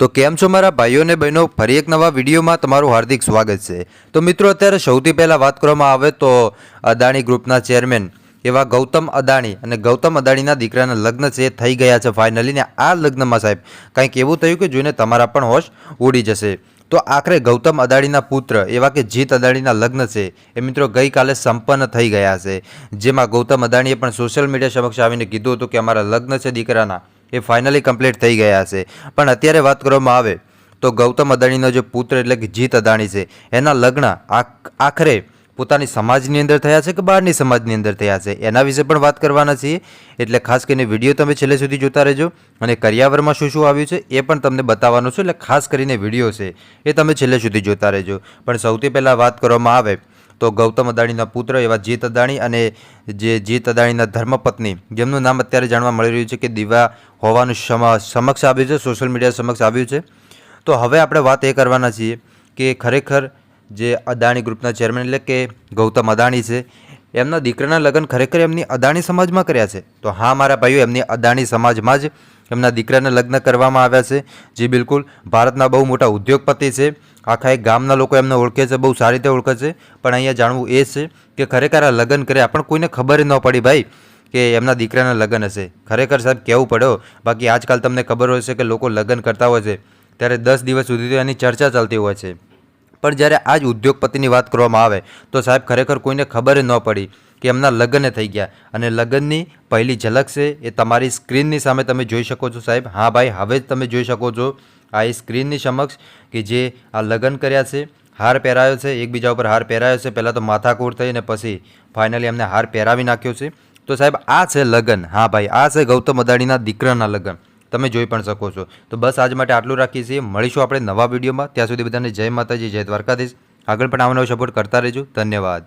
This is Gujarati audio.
તો કેમ છો મારા ભાઈઓ અને બહેનો? ફરી એક નવા વિડીયોમાં તમારું હાર્દિક સ્વાગત છે. તો મિત્રો, અત્યારે સૌથી પહેલાં વાત કરવામાં આવે તો અદાણી ગ્રુપના ચેરમેન એવા ગૌતમ અદાણી અને ગૌતમ અદાણીના દીકરાના લગ્ન છે થઈ ગયા છે ફાઇનલી ને આ લગ્નમાં સાહેબ કંઈક એવું થયું કે જોઈને તમારા પણ હોશ ઉડી જશે. તો આખરે ગૌતમ અદાણીના પુત્ર એવા કે જીત અદાણીના લગ્ન છે એ મિત્રો ગઈકાલે સંપન્ન થઈ ગયા છે. જેમાં ગૌતમ અદાણીએ પણ સોશિયલ મીડિયા સમક્ષ આવીને કીધું હતું કે અમારા લગ્ન છે દીકરાના. એ ફાઇનલી કમ્પ્લીટ થઈ ગયા છે. પણ અત્યારે વાત કરવામાં આવે તો ગૌતમ અદાણીનો જે પુત્ર એટલે કે જીત અદાણી છે, એના લગ્ન આખ- આખરે પોતાની સમાજની અંદર થયા છે કે બહારની સમાજની અંદર થયા છે? એના વિશે પણ વાત કરવાના છીએ. એટલે ખાસ કરીને વીડિયો તમે છેલ્લે સુધી જોતા રહેજો. અને કરિયાવરમાં શું શું આવ્યું છે એ પણ તમને બતાવવાનું છે. એટલે ખાસ કરીને વીડિયો છે એ તમે છેલ્લે સુધી જોતા રહેજો. પણ સૌથી પહેલાં વાત કરવામાં આવે તો ગૌતમ અદાણીના પુત્ર એવા જીત અદાણી અને જે જીત અદાણીના ધર્મપત્ની, જેમનું નામ અત્યારે જાણવા મળી રહ્યું છે કે દીવા હોવાનું સમ- સમક્ષ આવ્યું છે, સોશિયલ મીડિયા સમક્ષ આવ્યું છે. તો હવે આપણે વાત એ કરવાના છીએ કે ખરેખર જે અદાણી ગ્રુપના ચેરમેન એટલે કે ગૌતમ અદાણી છે, એમના દીકરાના લગ્ન ખરેખર એમની અદાણી સમાજમાં કર્યા છે. તો હા, મારા ભાઈઓ, એમની અદાણી સમાજમાં જ એમના દીકરાના લગ્ન કરવામાં આવ્યા છે. જે બિલકુલ, ભારતના બહુ મોટા ઉદ્યોગપતિ છે. આખા એક ગામના લોકો એમને ઓળખે છે, બહુ સારી રીતે ઓળખે છે. પણ અહીંયા જાણવું એ છે કે ખરેખર આ લગ્ન કર્યા પણ કોઈને ખબર ન પડી ભાઈ કે એમના દીકરાના લગ્ન હશે. ખરેખર સાહેબ કહેવું પડ્યો? બાકી આજકાલ તમને ખબર હોય છે કે લોકો લગ્ન કરતા હોય છે. ત્યારે દસ દિવસ સુધી તો એની ચર્ચા ચાલતી હોય છે. પણ જ્યારે આ જ ઉદ્યોગપતિની વાત કરવામાં આવે, તો સાહેબ ખરેખર કોઈને ખબર ન પડી. કે એમના લગ્ન થઈ ગયા. અને લગ્નની પહેલી ઝલક છે, એ તમારી સ્ક્રીનની સામે તમે જોઈ શકો છો સાહેબ. હા ભાઈ, હવે જ તમે જોઈ શકો છો આ એ સ્ક્રીનની સમક્ષ કે જે આ લગ્ન કર્યા છે, હાર પહેરાયો છે, એકબીજા ઉપર હાર પહેરાયો છે. પહેલાં તો માથાકૂટ થઈ અને પછી ફાઇનલી એમને હાર પહેરાવી નાખ્યો છે. તો સાહેબ, આ છે લગ્ન. હા ભાઈ, આ છે ગૌતમ અદાણીના દીકરાના લગ્ન. તમે જોઈ પણ શકો છો. તો બસ આજ માટે આટલું રાખીએ છીએ. મળીશું આપણે નવા વિડીયોમાં. ત્યાં સુધી બધાને જય માતાજી, જય દ્વારકાધીશ. આગળ પણ આવવાનો સપોર્ટ કરતા રહેજો. ધન્યવાદ.